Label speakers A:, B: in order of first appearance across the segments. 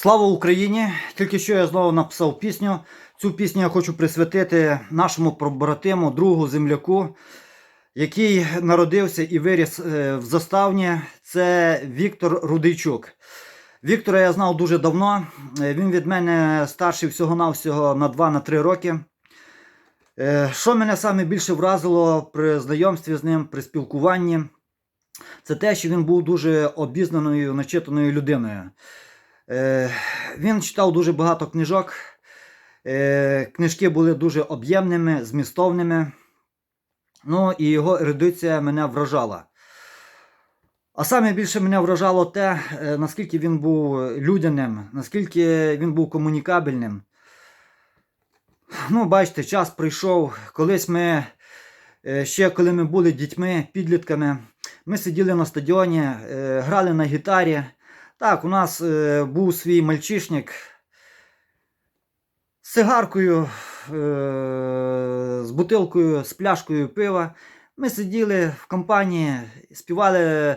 A: Слава Україні! Тільки що я знову написав пісню. Цю пісню я хочу присвятити нашому побратиму, другу земляку, який народився і виріс е, в заставні. Це Віктор Рудийчук. Віктора я знав дуже давно. Е, Він від мене старший всього-навсього на 2-3 роки. Е, Що мене саме більше вразило при знайомстві з ним, при спілкуванні, це те, що він був дуже обізнаною, начитаною людиною. Е, Він читав дуже багато книжок. Е, Книжки були дуже об'ємними, змістовними. Ну і його ерудиція мене вражала. А саме більше мене вражало те, е, наскільки він був людяним, наскільки він був комунікабельним. Ну, бачите, час прийшов. Колись ми, ще коли ми були дітьми, підлітками, ми сиділи на стадіоні, грали на гітарі. Так, у нас е, був свій мальчишник з сигаркою, е, з бутилкою, з пляшкою пива. Ми сиділи в компанії, співали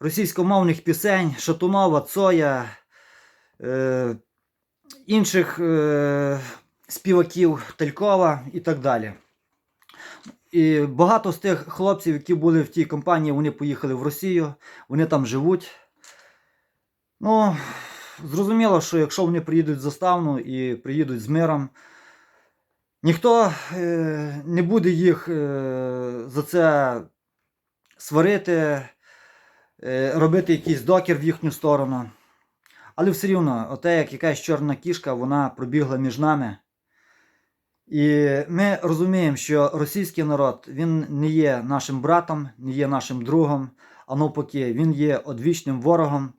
A: російськомовних пісень Шатунова, Цоя, е, інших е, співаків Талькова і так далі. І багато з тих хлопців, які були в тій компанії, вони поїхали в Росію, вони там живуть. Ну, зрозуміло, що якщо вони приїдуть в заставну і приїдуть з миром, ніхто е, не буде їх е, за це сварити, е, робити якийсь докір в їхню сторону. Але все рівно, оте, як якась чорна кішка, вона пробігла між нами. І ми розуміємо, що російський народ він не є нашим братом, не є нашим другом, а навпаки, він є одвічним ворогом.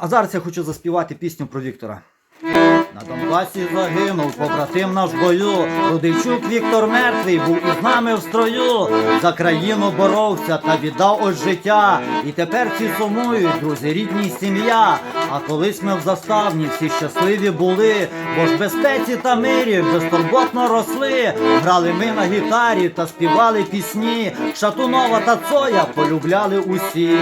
A: А зараз я хочу заспівати пісню про Віктора. На Донбасі загинув побратим наш бою. Рудийчук Віктор мертвий був із нами в строю. За країну боровся та віддав ось життя. І тепер всі сумують, друзі, рідні сім'я. А колись ми в заставні всі щасливі були, бо ж безпеці та мирі безтурботно росли. Грали ми на гітарі та співали пісні. Шатунова та Цоя полюбляли усі.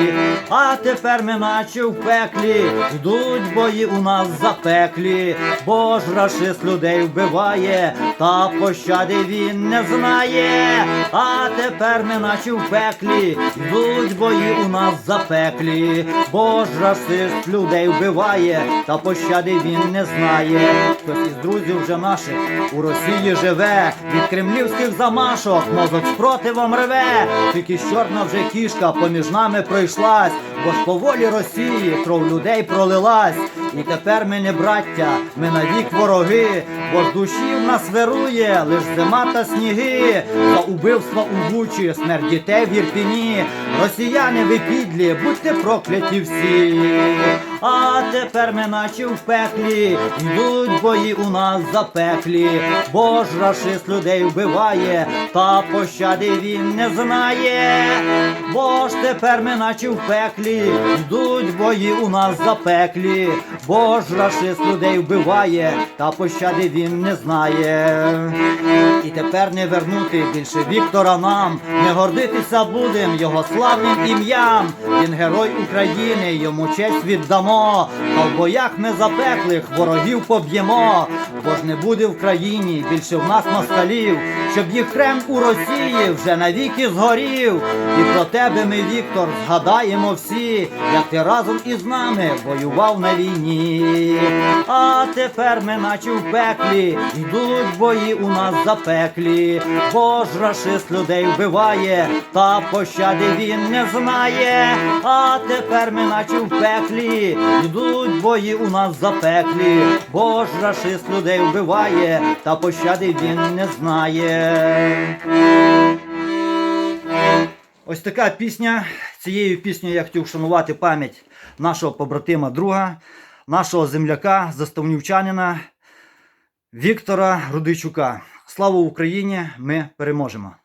A: А тепер ми наче в пеклі, йдуть бої у нас запеклі, бо ж рашист людей вбиває, та пощади він не знає. А тепер ми наче в пеклі, йдуть бої у нас запеклі, бо ж расист людей вбиває, та пощади він не знає. Хтось із друзів вже наших у Росії живе, від кремлівських замашок мозок спротивом реве, тільки чорна вже кішка поміж нами пройшлась, бо ж по волі Росії кров людей пролилась. І тепер ми не браття, ми навік вороги, бо ж душі в нас вирує, лиш зима та сніги, за убивства у Бучі, смерть дітей в Ірпіні. Росіяни ви підлі, будьте прокляті всі. А тепер ми наче в пеклі, йдуть бої у нас запеклі, бо ж рашист людей вбиває, та пощади він не знає. Бо ж тепер ми наче в пеклі, йдуть бої у нас запеклі, бо ж рашист людей вбиває, та пощади він не знає. І тепер не вернути більше Віктора нам, не гордитися будем його славним ім'ям. Він герой України, йому честь віддамо. А в боях ми запеклих ворогів поб'ємо. Бо ж не буде в країні більше в нас москалів, щоб їх хрем у Росії вже навіки згорів. І про тебе ми, Віктор, згадаємо всі, як ти разом із нами воював на війні. А тепер ми наче в пеклі, йдуть бої у нас запеклі, бо ж рашист людей вбиває, та пощади він не знає. А тепер ми наче в пеклі, йдуть бої у нас запеклі, бо ж рашист людей вбиває, та пощади він не знає. Ось така пісня. Цією піснею я хотів вшанувати пам'ять нашого побратима друга, нашого земляка, заставнівчанина Віктора Рудичука. Слава Україні! Ми переможемо!